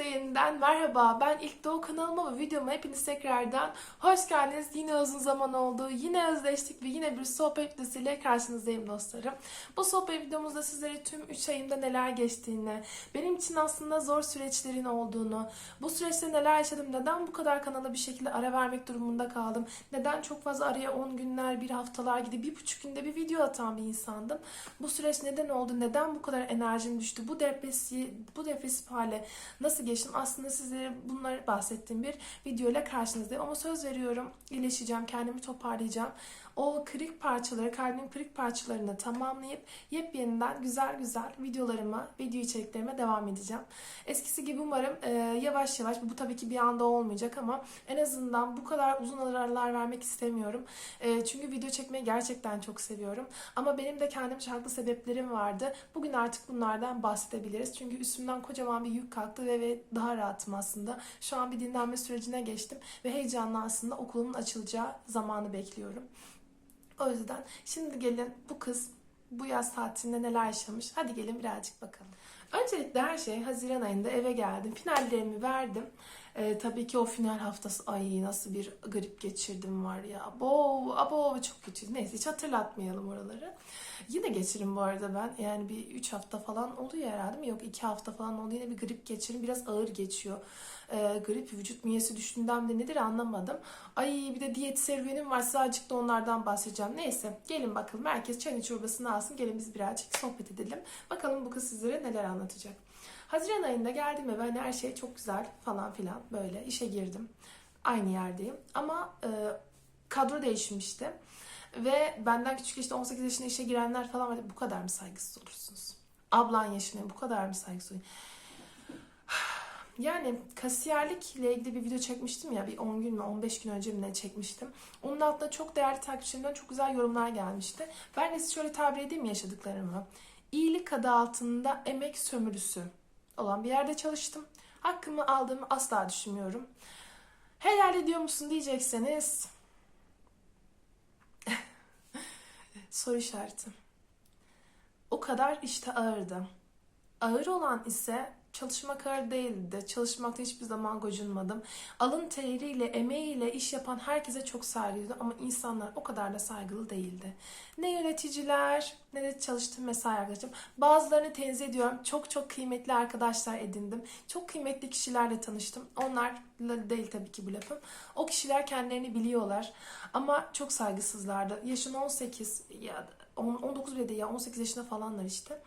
Herkese yeniden merhaba. Ben İlk Doğu kanalıma ve videoma hepiniz tekrardan hoş geldiniz. Yine uzun zaman oldu. Yine özleştik ve yine bir sohbet videosuyla karşınızdayım dostlarım. Bu sohbet videomuzda sizlere tüm 3 ayımda neler geçtiğini, benim için aslında zor süreçlerin olduğunu, bu süreçte neler yaşadım, neden bu kadar kanala bir şekilde ara vermek durumunda kaldım, neden çok fazla araya 10 günler, bir haftalar gibi bir buçuk günde bir video atan bir insandım. Bu süreç neden oldu, neden bu kadar enerjim düştü, bu depresi, bu depresif hale nasıl geçtim aslında sizlere bunları bahsettiğim bir video ile karşınızdayım. Ama söz veriyorum iyileşeceğim, kendimi toparlayacağım. O kırık parçaları, kalbin kırık parçalarını tamamlayıp yepyeniden güzel güzel videolarıma, video içeriklerime devam edeceğim. Eskisi gibi umarım e, yavaş yavaş, bu tabii ki bir anda olmayacak ama en azından bu kadar uzun aralar vermek istemiyorum. E, çünkü video çekmeyi gerçekten çok seviyorum. Ama benim de kendimce haklı sebeplerim vardı. Bugün artık bunlardan bahsedebiliriz. Çünkü üstümden kocaman bir yük kalktı ve, ve daha rahatım aslında. Şu an bir dinlenme sürecine geçtim ve heyecanla aslında okulumun açılacağı zamanı bekliyorum. O yüzden şimdi gelin bu kız bu yaz tatilinde neler yaşamış. Hadi gelin birazcık bakalım. Öncelikle her şey Haziran ayında eve geldim. Finallerimi verdim. Ee, tabii ki o final haftası ay nasıl bir grip geçirdim var ya. Abo, abo çok kötü. Neyse hiç hatırlatmayalım oraları. Yine geçirim bu arada ben. Yani bir 3 hafta falan oluyor herhalde mi? Yok 2 hafta falan oldu. Yine bir grip geçirim. Biraz ağır geçiyor. Ee, grip vücut miyesi düştüğünden de nedir anlamadım. Ay bir de diyet serüvenim var. Size azıcık da onlardan bahsedeceğim. Neyse gelin bakalım. Herkes çayını çorbasını alsın. Gelin biz birazcık sohbet edelim. Bakalım bu kız sizlere neler anlatacak. Haziran ayında geldim eve hani her şey çok güzel falan filan böyle işe girdim. Aynı yerdeyim ama e, kadro değişmişti. Ve benden küçük işte 18 yaşında işe girenler falan var. Bu kadar mı saygısız olursunuz? Ablan yaşına bu kadar mı saygısız olursunuz? Yani kasiyerlikle ilgili bir video çekmiştim ya bir 10 gün mü 15 gün önce mi ne çekmiştim. Onun altında çok değerli takipçilerimden çok güzel yorumlar gelmişti. Ben de size şöyle tabir edeyim yaşadıklarımı. İyilik adı altında emek sömürüsü olan bir yerde çalıştım. Hakkımı aldığımı asla düşünmüyorum. Helal ediyor musun diyecekseniz soru işareti. O kadar işte ağırdı. Ağır olan ise çalışmak ağır değildi. Çalışmakta hiçbir zaman gocunmadım. Alın teriyle, emeğiyle iş yapan herkese çok saygılıydı ama insanlar o kadar da saygılı değildi. Ne yöneticiler ne de çalıştığım mesai arkadaşım. Bazılarını tenzih ediyorum. Çok çok kıymetli arkadaşlar edindim. Çok kıymetli kişilerle tanıştım. Onlarla değil tabii ki bu lafım. O kişiler kendilerini biliyorlar. Ama çok saygısızlardı. Yaşın 18 ya 19 bile değil ya 18 yaşında falanlar işte.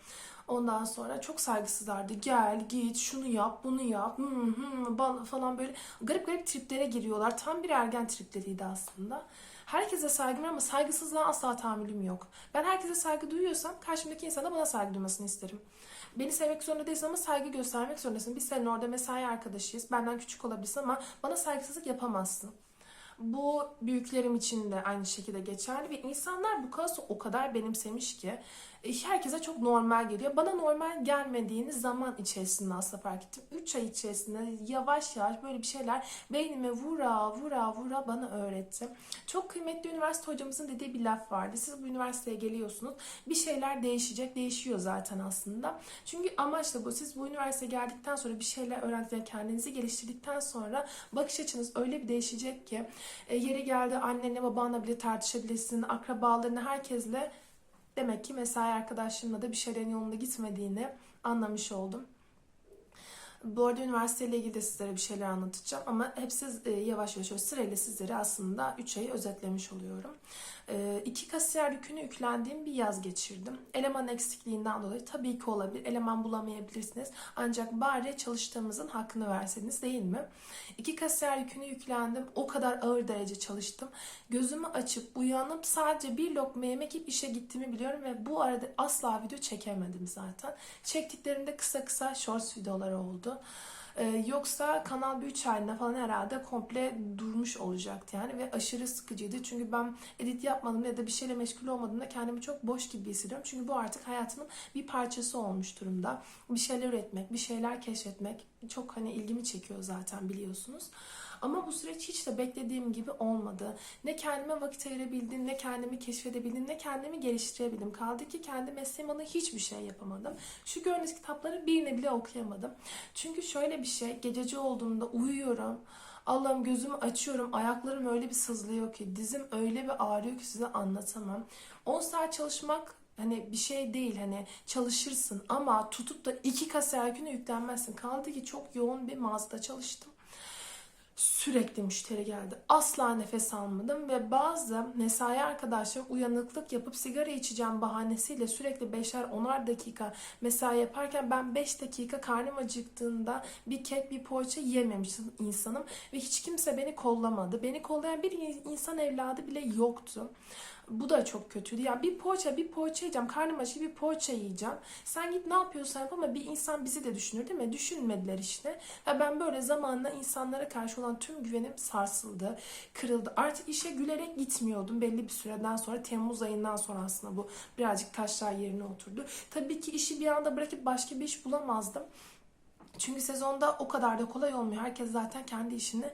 Ondan sonra çok saygısızlardı. Gel, git, şunu yap, bunu yap, hı hı, falan böyle garip garip triplere giriyorlar. Tam bir ergen tripleriydi aslında. Herkese saygım ama saygısızlığa asla tahammülüm yok. Ben herkese saygı duyuyorsam karşımdaki insana bana saygı duymasını isterim. Beni sevmek zorunda değilsin ama saygı göstermek zorundasın. Biz senin orada mesai arkadaşıyız. Benden küçük olabilirsin ama bana saygısızlık yapamazsın. Bu büyüklerim için de aynı şekilde geçerli ve insanlar bu kaosu o kadar benimsemiş ki e, herkese çok normal geliyor. Bana normal gelmediğini zaman içerisinde aslında fark ettim. 3 ay içerisinde yavaş yavaş böyle bir şeyler beynime vura vura vura bana öğretti. Çok kıymetli üniversite hocamızın dediği bir laf vardı. Siz bu üniversiteye geliyorsunuz. Bir şeyler değişecek. Değişiyor zaten aslında. Çünkü amaç da bu. Siz bu üniversiteye geldikten sonra bir şeyler öğrendikten, kendinizi geliştirdikten sonra bakış açınız öyle bir değişecek ki e, yeri geldi annenle babanla bile tartışabilirsin. Akrabalarına herkesle Demek ki mesai arkadaşlarımla da bir şeylerin yolunda gitmediğini anlamış oldum. Bu arada üniversiteyle ilgili de sizlere bir şeyler anlatacağım ama hepsi e, yavaş yavaş sırayla sizlere aslında 3 ayı özetlemiş oluyorum. E, iki kasiyer yükünü yüklendiğim bir yaz geçirdim. Eleman eksikliğinden dolayı tabii ki olabilir. Eleman bulamayabilirsiniz. Ancak bari çalıştığımızın hakkını verseniz değil mi? İki kasiyer yükünü yüklendim. O kadar ağır derece çalıştım. Gözümü açıp uyanıp sadece bir lokma yemek yiyip işe gittiğimi biliyorum ve bu arada asla video çekemedim zaten. Çektiklerimde kısa kısa shorts videolar oldu. Ee, yoksa Kanal bir 3 ayında falan herhalde komple durmuş olacaktı yani ve aşırı sıkıcıydı. Çünkü ben edit yapmadım ya da bir şeyle meşgul olmadığımda kendimi çok boş gibi hissediyorum. Çünkü bu artık hayatımın bir parçası olmuş durumda. Bir şeyler üretmek, bir şeyler keşfetmek çok hani ilgimi çekiyor zaten biliyorsunuz. Ama bu süreç hiç de beklediğim gibi olmadı. Ne kendime vakit ayırabildim, ne kendimi keşfedebildim, ne kendimi geliştirebildim. Kaldı ki kendi mesleğim adına hiçbir şey yapamadım. Şu gördüğünüz kitapları birine bile okuyamadım. Çünkü şöyle bir şey. Gececi olduğumda uyuyorum. Allah'ım gözümü açıyorum. Ayaklarım öyle bir sızlıyor ki. Dizim öyle bir ağrıyor ki size anlatamam. 10 saat çalışmak hani bir şey değil hani çalışırsın ama tutup da iki kasa her güne yüklenmezsin. Kaldı ki çok yoğun bir mağazada çalıştım. Sürekli müşteri geldi. Asla nefes almadım ve bazı mesai arkadaşlarım uyanıklık yapıp sigara içeceğim bahanesiyle sürekli beşer onar dakika mesai yaparken ben 5 dakika karnım acıktığında bir kek bir poğaça yememiş insanım ve hiç kimse beni kollamadı. Beni kollayan bir insan evladı bile yoktu. Bu da çok kötüydü. Ya bir poğaça, bir poğaça yiyeceğim. Karnım acıktı bir poğaça yiyeceğim. Sen git ne yapıyorsan yap ama bir insan bizi de düşünür değil mi? Düşünmediler işte. Ve ben böyle zamanla insanlara karşı olan tüm güvenim sarsıldı, kırıldı. Artık işe gülerek gitmiyordum belli bir süreden sonra. Temmuz ayından sonra aslında bu birazcık taşlar yerine oturdu. Tabii ki işi bir anda bırakıp başka bir iş bulamazdım. Çünkü sezonda o kadar da kolay olmuyor. Herkes zaten kendi işini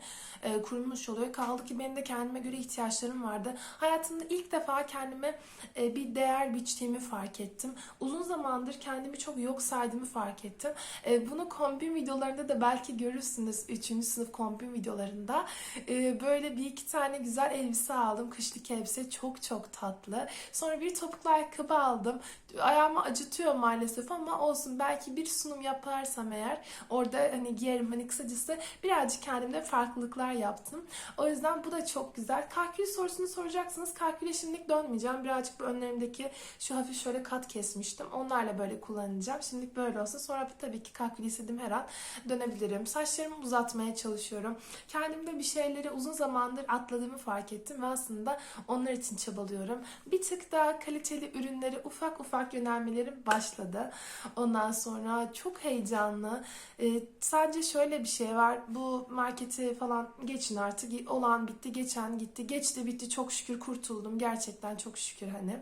e, kurmuş oluyor. Kaldı ki benim de kendime göre ihtiyaçlarım vardı. Hayatımda ilk defa kendime e, bir değer biçtiğimi fark ettim. Uzun zamandır kendimi çok yok saydığımı fark ettim. E, bunu kombin videolarında da belki görürsünüz. 3. sınıf kombin videolarında. E, böyle bir iki tane güzel elbise aldım. Kışlık elbise çok çok tatlı. Sonra bir topuklu ayakkabı aldım. Ayağımı acıtıyor maalesef ama olsun. Belki bir sunum yaparsam eğer orada hani giyerim. Hani kısacası birazcık kendimde farklılıklar yaptım. O yüzden bu da çok güzel. Kalkül sorusunu soracaksınız. Kalküle şimdilik dönmeyeceğim. Birazcık bu önlerimdeki şu hafif şöyle kat kesmiştim. Onlarla böyle kullanacağım. Şimdilik böyle olsa sonra tabii ki kalkül istediğim her an dönebilirim. Saçlarımı uzatmaya çalışıyorum. Kendimde bir şeyleri uzun zamandır atladığımı fark ettim ve aslında onlar için çabalıyorum. Bir tık daha kaliteli ürünleri ufak ufak yönelmelerim başladı. Ondan sonra çok heyecanlı. Ee, sadece şöyle bir şey var. Bu marketi falan geçin artık. Olan bitti, geçen gitti. Geçti bitti. Çok şükür kurtuldum. Gerçekten çok şükür hani.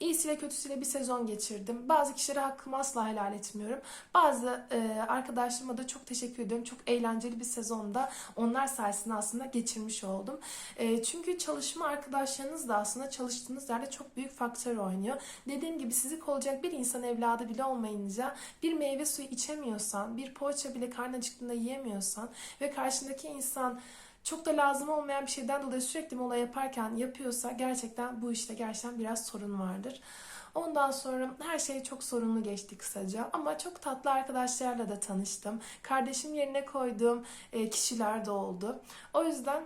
İyisiyle kötüsüyle bir sezon geçirdim. Bazı kişilere hakkımı asla helal etmiyorum. Bazı e, arkadaşlarıma da çok teşekkür ediyorum. Çok eğlenceli bir sezonda onlar sayesinde aslında geçirmiş oldum. E, çünkü çalışma arkadaşlarınız da aslında çalıştığınız yerde çok büyük faktör oynuyor. Dediğim gibi sizi kolacak bir insan evladı bile olmayınca bir meyve suyu içemiyorsan, bir poğaça bile karnın acıktığında yiyemiyorsan ve karşındaki insan çok da lazım olmayan bir şeyden dolayı sürekli mola yaparken yapıyorsa gerçekten bu işte gerçekten biraz sorun vardır. Ondan sonra her şey çok sorunlu geçti kısaca ama çok tatlı arkadaşlarla da tanıştım. Kardeşim yerine koyduğum e, kişiler de oldu. O yüzden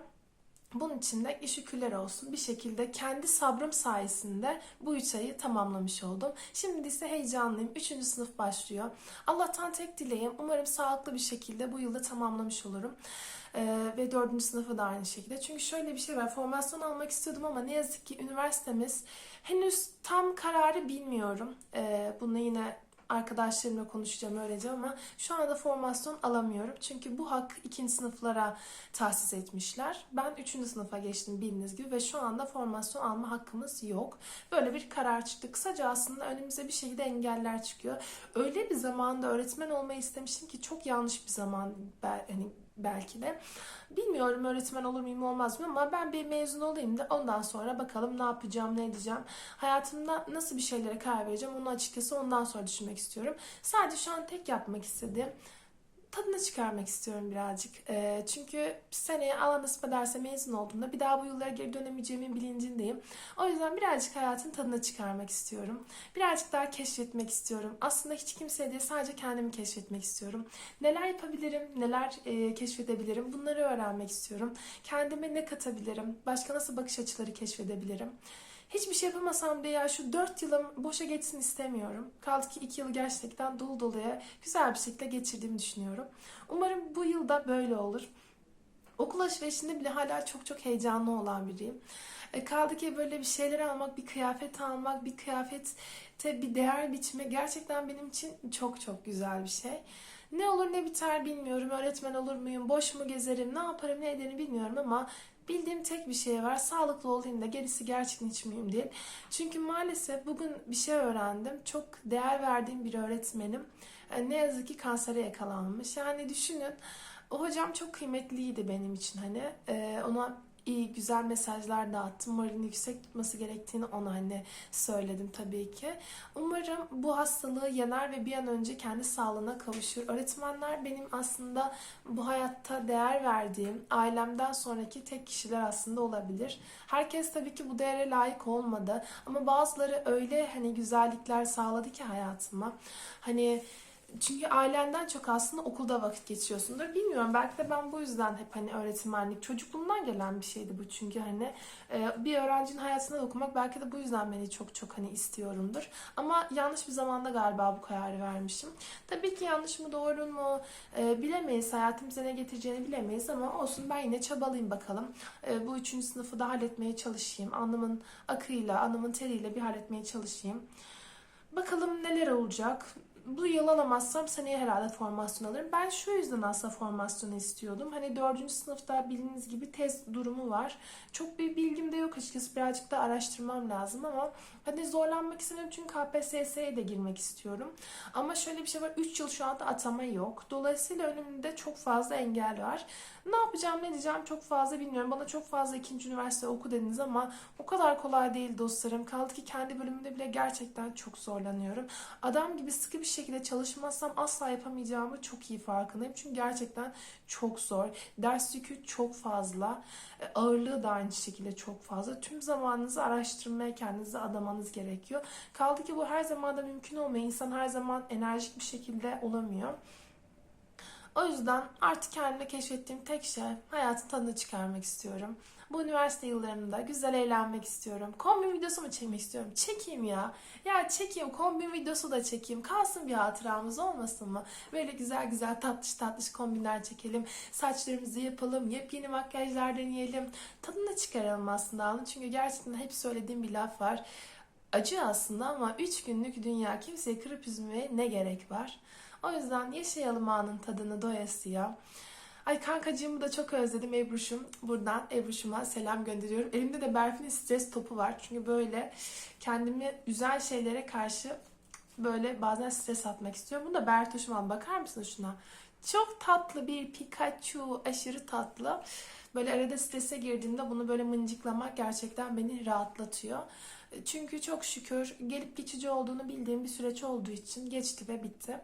bunun için de şükürler olsun bir şekilde kendi sabrım sayesinde bu üç ayı tamamlamış oldum. Şimdi ise heyecanlıyım. Üçüncü sınıf başlıyor. Allah'tan tek dileğim umarım sağlıklı bir şekilde bu yılda tamamlamış olurum. Ee, ve dördüncü sınıfı da aynı şekilde. Çünkü şöyle bir şey var. Formasyon almak istiyordum ama ne yazık ki üniversitemiz henüz tam kararı bilmiyorum. Ee, bunu yine arkadaşlarımla konuşacağım öylece ama şu anda formasyon alamıyorum. Çünkü bu hak ikinci sınıflara tahsis etmişler. Ben üçüncü sınıfa geçtim bildiğiniz gibi ve şu anda formasyon alma hakkımız yok. Böyle bir karar çıktı. Kısaca aslında önümüze bir şekilde engeller çıkıyor. Öyle bir zamanda öğretmen olmayı istemiştim ki çok yanlış bir zaman hani belki de. Bilmiyorum öğretmen olur muyum olmaz mı ama ben bir mezun olayım da ondan sonra bakalım ne yapacağım, ne edeceğim. Hayatımda nasıl bir şeylere karar vereceğim onu açıkçası ondan sonra düşünmek istiyorum. Sadece şu an tek yapmak istediğim tadını çıkarmak istiyorum birazcık. E, çünkü seneye Allah nasip ederse mezun olduğumda bir daha bu yıllara geri dönemeyeceğimin bilincindeyim. O yüzden birazcık hayatın tadını çıkarmak istiyorum. Birazcık daha keşfetmek istiyorum. Aslında hiç kimseye değil sadece kendimi keşfetmek istiyorum. Neler yapabilirim, neler e, keşfedebilirim bunları öğrenmek istiyorum. Kendime ne katabilirim, başka nasıl bakış açıları keşfedebilirim. Hiçbir şey yapamasam bile ya şu 4 yılım boşa geçsin istemiyorum. Kaldı ki 2 yılı gerçekten dolu doluya güzel bir şekilde geçirdiğimi düşünüyorum. Umarım bu yılda böyle olur. Okul alışverişinde bile hala çok çok heyecanlı olan biriyim. E, kaldı ki böyle bir şeyler almak, bir kıyafet almak, bir kıyafete bir değer biçme gerçekten benim için çok çok güzel bir şey. Ne olur ne biter bilmiyorum. Öğretmen olur muyum? Boş mu gezerim? Ne yaparım ne ederim bilmiyorum ama Bildiğim tek bir şey var. Sağlıklı olayım da gerisi gerçekten hiç mühim değil. Çünkü maalesef bugün bir şey öğrendim. Çok değer verdiğim bir öğretmenim. E, ne yazık ki kansere yakalanmış. Yani düşünün o hocam çok kıymetliydi benim için hani. E, ona iyi güzel mesajlar dağıttım. Moralini yüksek tutması gerektiğini ona hani söyledim tabii ki. Umarım bu hastalığı yener ve bir an önce kendi sağlığına kavuşur. Öğretmenler benim aslında bu hayatta değer verdiğim, ailemden sonraki tek kişiler aslında olabilir. Herkes tabii ki bu değere layık olmadı ama bazıları öyle hani güzellikler sağladı ki hayatıma. Hani çünkü ailenden çok aslında okulda vakit geçiriyorsundur. Bilmiyorum belki de ben bu yüzden hep hani öğretmenlik çocukluğumdan gelen bir şeydi bu çünkü hani e, bir öğrencinin hayatına dokumak belki de bu yüzden beni çok çok hani istiyorumdur. Ama yanlış bir zamanda galiba bu kararı vermişim. Tabii ki yanlış mı doğru mu e, bilemeyiz. Hayatımıza ne getireceğini bilemeyiz ama olsun ben yine çabalayayım bakalım. E, bu üçüncü sınıfı da halletmeye çalışayım. Alnımın akıyla, alnımın teriyle bir halletmeye çalışayım. Bakalım neler olacak. Bu yıl alamazsam seneye herhalde formasyon alırım. Ben şu yüzden aslında formasyonu istiyordum. Hani dördüncü sınıfta bildiğiniz gibi test durumu var. Çok bir bilgim de yok açıkçası. Birazcık da araştırmam lazım ama hani zorlanmak istemiyorum çünkü KPSS'ye de girmek istiyorum. Ama şöyle bir şey var. 3 yıl şu anda atama yok. Dolayısıyla önümde çok fazla engel var. Ne yapacağım ne diyeceğim çok fazla bilmiyorum. Bana çok fazla ikinci üniversite oku dediniz ama o kadar kolay değil dostlarım. Kaldı ki kendi bölümümde bile gerçekten çok zorlanıyorum. Adam gibi sıkı bir şekilde çalışmazsam asla yapamayacağımı çok iyi farkındayım. Çünkü gerçekten çok zor. Ders yükü çok fazla. E, Ağırlığı da aynı şekilde çok fazla. Tüm zamanınızı araştırmaya kendinizi adamanız gerekiyor. Kaldı ki bu her zaman da mümkün olmuyor. İnsan her zaman enerjik bir şekilde olamıyor. O yüzden artık kendimde keşfettiğim tek şey hayatın tadını çıkarmak istiyorum. Bu üniversite yıllarımda güzel eğlenmek istiyorum. Kombin videosu mu çekmek istiyorum? Çekeyim ya. Ya çekeyim. Kombin videosu da çekeyim. Kalsın bir hatıramız olmasın mı? Böyle güzel güzel tatlış tatlış kombinler çekelim. Saçlarımızı yapalım. Yepyeni makyajlar deneyelim. Tadını çıkaralım aslında. anladın? Çünkü gerçekten hep söylediğim bir laf var. Acı aslında ama 3 günlük dünya kimseyi kırıp üzmeye ne gerek var? O yüzden yaşayalım anın tadını doyasıya. Ay kankacığımı da çok özledim Ebruş'um. Buradan Ebruş'uma selam gönderiyorum. Elimde de Berfin'in stres topu var. Çünkü böyle kendimi güzel şeylere karşı böyle bazen stres atmak istiyorum. Bunu da Bertoş'um al. Bakar mısın şuna? Çok tatlı bir Pikachu. Aşırı tatlı. Böyle arada strese girdiğimde bunu böyle mıncıklamak gerçekten beni rahatlatıyor. Çünkü çok şükür gelip geçici olduğunu bildiğim bir süreç olduğu için geçti ve bitti.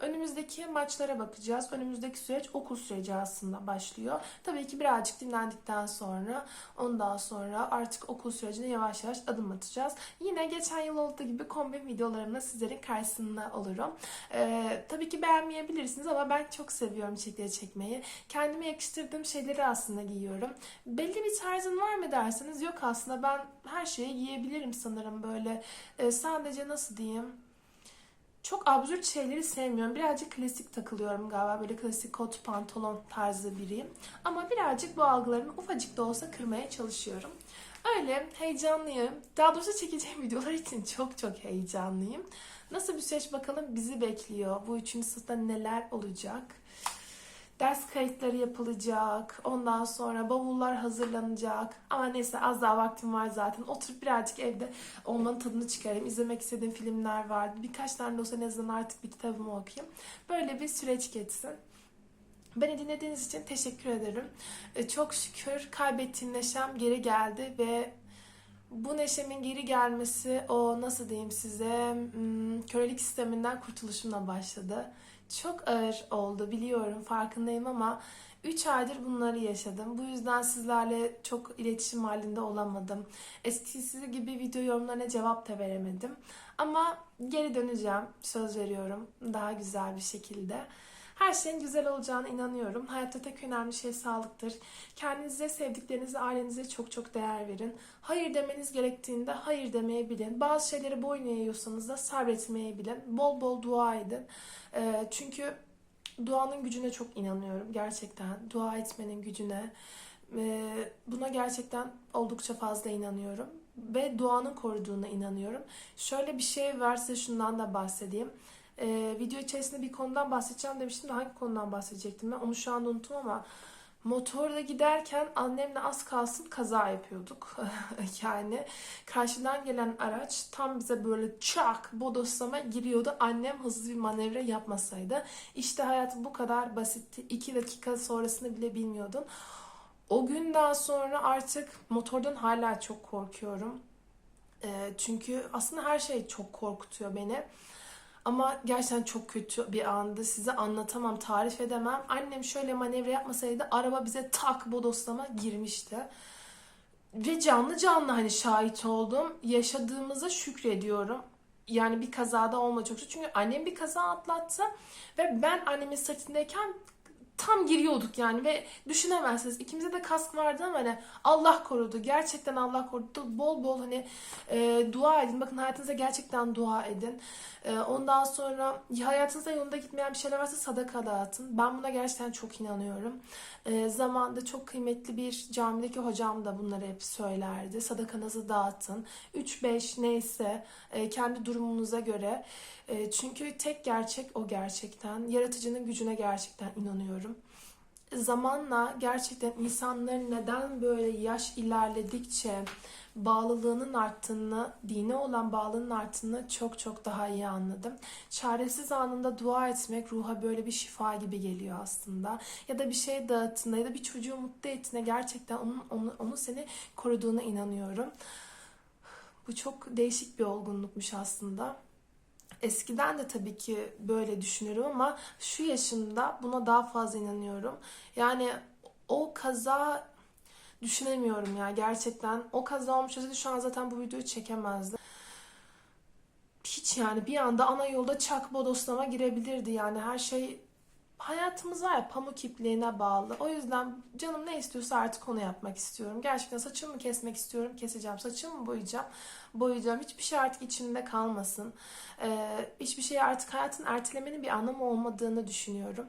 Önümüzdeki maçlara bakacağız. Önümüzdeki süreç okul süreci aslında başlıyor. Tabii ki birazcık dinlendikten sonra ondan sonra artık okul sürecine yavaş yavaş adım atacağız. Yine geçen yıl olduğu gibi kombin videolarımla sizlerin karşısında olurum. Ee, tabii ki beğenmeyebilirsiniz ama ben çok seviyorum çekleri çekmeyi. Kendime yakıştırdığım şeyleri aslında giyiyorum. Belli bir tarzın var mı derseniz yok aslında ben her şeyi giyebilirim sanırım böyle. Ee, sadece nasıl diyeyim? Çok absürt şeyleri sevmiyorum. Birazcık klasik takılıyorum galiba. Böyle klasik kot pantolon tarzı biriyim. Ama birazcık bu algılarımı ufacık da olsa kırmaya çalışıyorum. Öyle heyecanlıyım. Daha doğrusu çekeceğim videolar için çok çok heyecanlıyım. Nasıl bir süreç bakalım bizi bekliyor. Bu üçüncü sınıfta neler olacak? Ders kayıtları yapılacak. Ondan sonra bavullar hazırlanacak. Ama neyse az daha vaktim var zaten. Oturup birazcık evde olmanın tadını çıkarayım. İzlemek istediğim filmler vardı. Birkaç tane de olsa en azından artık bir kitabımı okuyayım. Böyle bir süreç geçsin. Beni dinlediğiniz için teşekkür ederim. E, Çok şükür kaybettiğim neşem geri geldi ve bu neşemin geri gelmesi o nasıl diyeyim size hmm, kölelik sisteminden kurtuluşumla başladı. Çok ağır oldu biliyorum farkındayım ama 3 aydır bunları yaşadım. Bu yüzden sizlerle çok iletişim halinde olamadım. Eskisi gibi video yorumlarına cevap da veremedim. Ama geri döneceğim. Söz veriyorum. Daha güzel bir şekilde. Her şeyin güzel olacağına inanıyorum. Hayatta tek önemli şey sağlıktır. Kendinize, sevdiklerinize, ailenize çok çok değer verin. Hayır demeniz gerektiğinde hayır demeyi bilin. Bazı şeyleri boyun eğiyorsanız da sabretmeyi bilin. Bol bol dua edin. Ee, çünkü duanın gücüne çok inanıyorum. Gerçekten dua etmenin gücüne. Ee, buna gerçekten oldukça fazla inanıyorum. Ve duanın koruduğuna inanıyorum. Şöyle bir şey var size şundan da bahsedeyim. Ee, video içerisinde bir konudan bahsedeceğim demiştim de hangi konudan bahsedecektim ben onu şu anda unuttum ama motorda giderken annemle az kalsın kaza yapıyorduk. yani karşıdan gelen araç tam bize böyle çak bodoslama giriyordu. Annem hızlı bir manevra yapmasaydı. İşte hayat bu kadar basitti. İki dakika sonrasını bile bilmiyordum. O günden sonra artık motordan hala çok korkuyorum. Ee, çünkü aslında her şey çok korkutuyor beni. Ama gerçekten çok kötü bir andı. Size anlatamam, tarif edemem. Annem şöyle manevra yapmasaydı araba bize tak bodoslama girmişti. Ve canlı canlı hani şahit oldum. Yaşadığımıza şükrediyorum. Yani bir kazada olma çok Çünkü annem bir kaza atlattı ve ben annemin sırtındayken tam giriyorduk yani ve düşünemezsiniz. İkimize de kask vardı ama hani Allah korudu. Gerçekten Allah korudu. Bol bol hani e, dua edin. Bakın hayatınıza gerçekten dua edin. E, ondan sonra hayatınızda yolunda gitmeyen bir şeyler varsa sadaka dağıtın. Ben buna gerçekten çok inanıyorum. E, zamanda çok kıymetli bir camideki hocam da bunları hep söylerdi. Sadakanızı dağıtın. 3-5 neyse e, kendi durumunuza göre. E, çünkü tek gerçek o gerçekten. Yaratıcının gücüne gerçekten inanıyorum. Zamanla gerçekten insanların neden böyle yaş ilerledikçe bağlılığının arttığını, dine olan bağlılığının arttığını çok çok daha iyi anladım. Çaresiz anında dua etmek ruha böyle bir şifa gibi geliyor aslında. Ya da bir şey dağıttığında ya da bir çocuğu mutlu ettiğinde gerçekten onun, onu, onu seni koruduğuna inanıyorum. Bu çok değişik bir olgunlukmuş aslında. Eskiden de tabii ki böyle düşünüyorum ama şu yaşımda buna daha fazla inanıyorum. Yani o kaza düşünemiyorum ya gerçekten. O kaza olmuş olsaydı şu an zaten bu videoyu çekemezdim. Hiç yani bir anda ana yolda çak bodoslama girebilirdi yani her şey hayatımız var ya pamuk ipliğine bağlı. O yüzden canım ne istiyorsa artık onu yapmak istiyorum. Gerçekten saçımı kesmek istiyorum. Keseceğim. Saçımı mı boyayacağım? Boyayacağım. Hiçbir şey artık içimde kalmasın. Ee, hiçbir şey artık hayatın ertelemenin bir anlamı olmadığını düşünüyorum.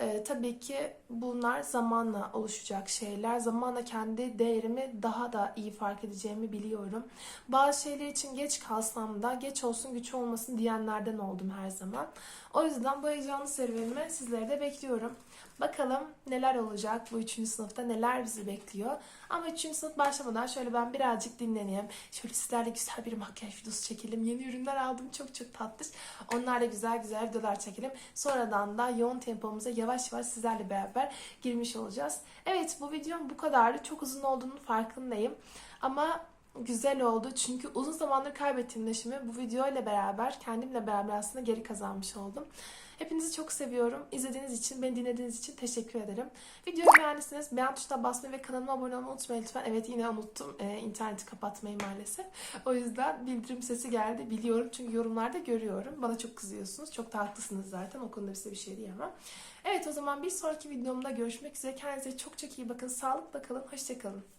Ee, tabii ki bunlar zamanla oluşacak şeyler. Zamanla kendi değerimi daha da iyi fark edeceğimi biliyorum. Bazı şeyler için geç kalsam da geç olsun güç olmasın diyenlerden oldum her zaman. O yüzden bu heyecanlı serüvenimi sizlere de bekliyorum. Bakalım neler olacak bu üçüncü sınıfta neler bizi bekliyor. Ama üçüncü sınıf başlamadan şöyle ben birazcık dinleneyim. Şöyle sizlerle güzel bir makyaj videosu çekelim. Yeni ürünler aldım çok çok tatlış. Onlarla güzel güzel videolar çekelim. Sonradan da yoğun tempomuza yavaş yavaş sizlerle beraber girmiş olacağız. Evet bu videom bu kadardı. Çok uzun olduğunu farkındayım. Ama güzel oldu. Çünkü uzun zamandır kaybettiğim neşimi bu video ile beraber, kendimle beraber aslında geri kazanmış oldum. Hepinizi çok seviyorum. İzlediğiniz için, beni dinlediğiniz için teşekkür ederim. Videoyu beğendiyseniz beğen tuşuna basmayı ve kanalıma abone olmayı unutmayın lütfen. Evet yine unuttum. Ee, interneti kapatmayı maalesef. O yüzden bildirim sesi geldi. Biliyorum çünkü yorumlarda görüyorum. Bana çok kızıyorsunuz. Çok da haklısınız zaten. O konuda size bir şey diyemem. Evet o zaman bir sonraki videomda görüşmek üzere. Kendinize çok çok iyi bakın. Sağlıkla kalın. Hoşçakalın.